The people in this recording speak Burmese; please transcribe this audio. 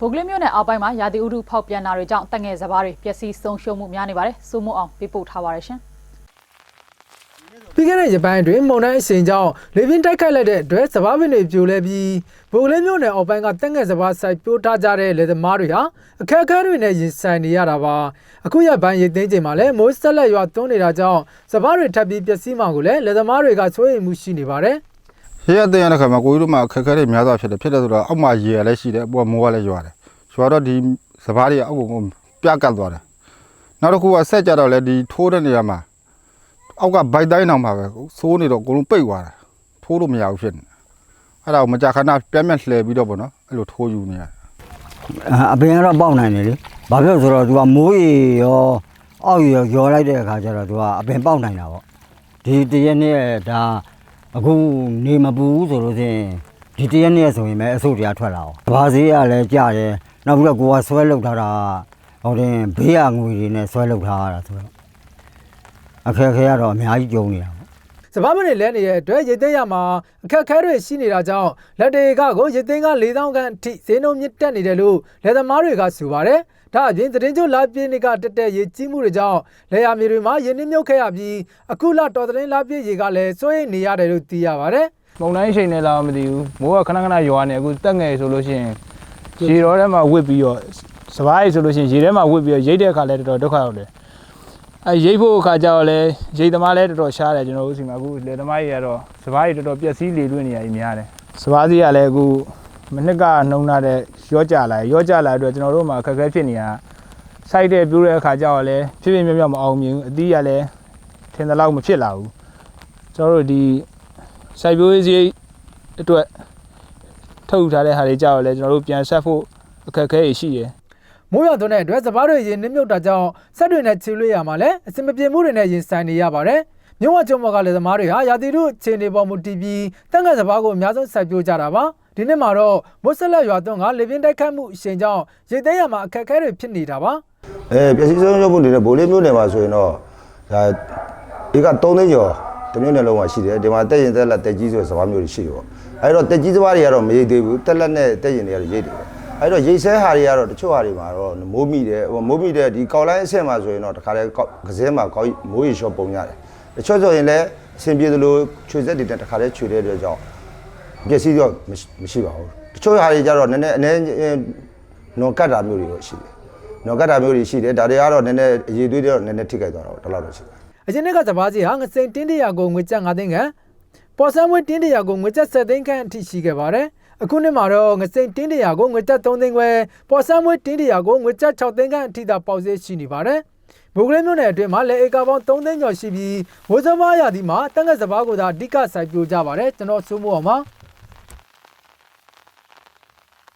ဗိုလ်ကလေးမျိုးနဲ့အောက်ပိုင်းမှာရာသီဥတုဖောက်ပြန်တာတွေကြောင့်တက်ငယ်စဘာတွေပျက်စီးဆုံးရှုံးမှုများနေပါတယ်။စိုးမိုးအောင်ပြပို့ထားပါရရှင်ပြီးခဲ့တဲ့ရပိုင်းအတွင်းမုန်တိုင်းအရှိန်ကြောင့်လေပြင်းတိုက်ခတ်လိုက်တဲ့အတွက်စဘာပင်တွေပြိုလဲပြီးဗိုလ်ကလေးမျိုးနယ်အောက်ပိုင်းကတက်ငယ်စဘာဆိုင်ပြိုးထားကြတဲ့လေသမားတွေဟာအခက်အခဲတွေနဲ့ရင်ဆိုင်နေရတာပါအခုရပိုင်းရိတ်သိမ်းချိန်မှာလည်းမိုးဆက်လက်ရွာသွန်းနေတာကြောင့်စဘာတွေထပ်ပြီးပျက်စီးမှကိုလည်းလေသမားတွေကစိုးရိမ်မှုရှိနေပါတယ် ရေရတဲ့ရတဲ့ခါမှာကိုကြီးတို့မှအခက်အခဲတွေများစွာဖြစ်တယ်ဖြစ်တယ်ဆိုတော့အောက်မှာရေရလည်းရှိတယ်အပေါ်မိုးကလည်းရွာတယ်ရွာတော့ဒီစပားတွေအောက်ကိုပြကတ်သွားတယ်နောက်တစ်ခုကဆက်ကြတော့လေဒီထိုးတဲ့နေရာမှာအောက်ကဘိုက်တိုင်းအောင်မှာပဲသိုးနေတော့အကုန်လုံးပိတ်သွားတယ်ထိုးလို့မရဘူးဖြစ်နေအဲ့ဒါကိုမကြခဏပြန်ပြန်လှည့်ပြီးတော့ပေါ့နော်အဲ့လိုထိုးယူနေရတယ်အပင်ကတော့ပေါက်နိုင်တယ်လေဘာဖြစ်လို့ဆိုတော့ तू ကမိုးရေရောအောက်ရေရောရောလိုက်တဲ့အခါကျတော့ तू ကအပင်ပေါက်နိုင်တာပေါ့ဒီတရက်နေ့ဒါ အခုနေမပူဘူးဆိုလို့ချင်းဒီတရက်နေ့ဆိုရင်ပဲအဆုတ်တရားထွက်လာအောင်ဘာစည်းရလဲကြတယ်နောက်ပြီးတော့ကိုကဆွဲလောက်ထားတာဟိုတင်ဘေးရငွေတွေနဲ့ဆွဲလောက်ထားရတာဆိုတော့အခက်အခဲကတော့အများကြီးကြုံနေတာပေါ့စဘာမတွေလဲနေတဲ့အတွက်ရိတ်သိမ်းရမှာအခက်အခဲတွေရှိနေတာကြောင့်လက်တွေကကိုရိတ်သိမ်းက4000ခန့်အထိဈေးနှုန်းမြင့်တက်နေတယ်လို့လက်သမားတွေကဆိုပါတယ်။ ဒါအပြင်သတင်းကျိုးလာပြည့်နေ့ကတက်တဲ့ရေကြီးမှုတွေကြောင့်လေယာမြေတွေမှာရင်းနှီးမြုပ်ခဲ့ရပြီးအခုလတော်သတင်းလာပြည့်ရေကလည်းစိုးရိမ်နေရတယ်လို့သိရပါတယ်။မုံတိုင်းချိန်နေလားမသိဘူးမိုးကခဏခဏရွာနေအခုတက်ငယ်ဆိုလို့ရှိရင်ရေတော်ထဲမှာဝစ်ပြီးတော့စပားရီဆိုလို့ရှိရင်ရေထဲမှာဝစ်ပြီးတော့ရိတ်တဲ့အခါလဲတော်တော်ဒုက္ခရောက်တယ်အဲရိတ်ဖို့အခါကျတော့လဲရိတ်သမားလဲတော်တော်ရှားတယ်ကျွန်တော်တို့စီမှာအခုလေသမားကြီးကတော့စပားရီတော်တော်ပျက်စီးလေလွင့်နေရကြီးများတယ်စပားစီကလည်းအခု မနှစ်ကနှုံလာတဲ့ရောကြလာရောကြလာတဲ့အတွက်ကျွန်တော်တို့မှာအခက်အခဲဖြစ်နေတာစိုက်တဲ့ပြိုးတဲ့အခါကျတော့လဲဖြစ်ဖြစ်မြတ်မြတ်မအောင်မြင်ဘူးအသီးကလည်းထင်သလောက်မဖြစ်လာဘူးကျွန်တော်တို့ဒီစိုက်ပျိုးရေးစရိတ်အတွက်ထုတ်ယူထားတဲ့ဟာတွေကြောက်လဲကျွန်တော်တို့ပြန်ဆက်ဖို့အခက်အခဲတွေရှိတယ်မိုးရွာသွန်းတဲ့အတွက်စပားတွေရင်နှိမ့်မြုပ်တာကြောင့်ဆက်တွေနဲ့ချီလွေးရမှာလည်းအစင်မပြေမှုတွေနဲ့ရင်ဆိုင်နေရပါတယ်။မြို့ဝကျုံမော်ကလည်းသမားတွေဟာရာသီဥတုအခြေအနေပေါ်မူတည်ပြီးတန့်ငတ်စပားကိုအများဆုံးစိုက်ပျိုးကြတာပါ။ ဒီနှစ်မှာတော့မိုးဆက်လက်ရွာသွန်းကလေပြင်းတိုက်ခတ်မှုအရှိန်ကြောင့်ရိတ်သိမ်းရမှာအခက်အခဲတွေဖြစ်နေတာပါ။အဲပျက်စီးဆုံးရှုံးမှုနေတဲ့ဗိုလ်လေးမျိုးနယ်မှာဆိုရင်တော့ဒါဧက3သိန်းကျော်တစ်မျိုးနယ်လုံးမှာရှိတယ်ဒီမှာတက်ရင်တက်လက်တက်ကြီးဆိုတဲ့စဘာမျိုးတွေရှိတယ်ပေါ့အဲတော့တက်ကြီးစဘာတွေကတော့မရိတ်သေးဘူးတက်လက်နဲ့တက်ရင်တွေကတော့ရိတ်တယ်ပေါ့အဲတော့ရိတ်ဆဲဟာတွေကတော့တချို့ဟာတွေမှာတော့မိုးမိတယ်ဟိုမိုးမိတဲ့ဒီကောက်လိုင်းအဆင့်မှာဆိုရင်တော့တခါတည်းကစဲမှာကောက်မိုးရေလျှော့ပုံရတယ်တချို့ဆိုရင်လည်းအဆင်ပြေသလိုခြွေဆက်တွေနဲ့တခါတည်းခြွေတဲ့အတွက်ကြောင့် ပျက်စီးတော့မရှိပါဘူးတချို့ဟာတွေကြတော့နည်းနည်းအနေနော်ကတ်တာမျိုးတွေတော့ရှိတယ်နော်ကတ်တာမျိုးတွေရှိတယ်ဒါတွေကတော့နည်းနည်းအရေးသွေးတွေတော့နည်းနည်းထိခိုက်သွားတော့ဒီလောက်တော့ရှိတယ်အရင်နှစ်ကစပားစီဟာငစိန်တင်းတရာကိုငွေကျပ်9သိန်းခန့်ပေါ်ဆန်းမွေးတင်းတရာကိုငွေကျပ်7သိန်းခန့်အထိရှိခဲ့ပါတယ်အခုနှစ်မှာတော့ငစိန်တင်းတရာကိုငွေကျပ်3သိန်းခွဲပေါ်ဆန်းမွေးတင်းတရာကိုငွေကျပ်6သိန်းခန့်အထိသာပေါက်ဈေးရှိနေပါတယ်မုတ်ကလေးမျိုးနယ်အတွင်းမှာလက်ဧကပေါင်း3သိန်းကျော်ရှိပြီးဝိုးစဘာရာသီမှာတန့်ငတ်စဘာကိုသာအဓိကစိုက်ပျိုးကြပါတယ်ကျွန်တော်စိုးမိုးအောင်ပါ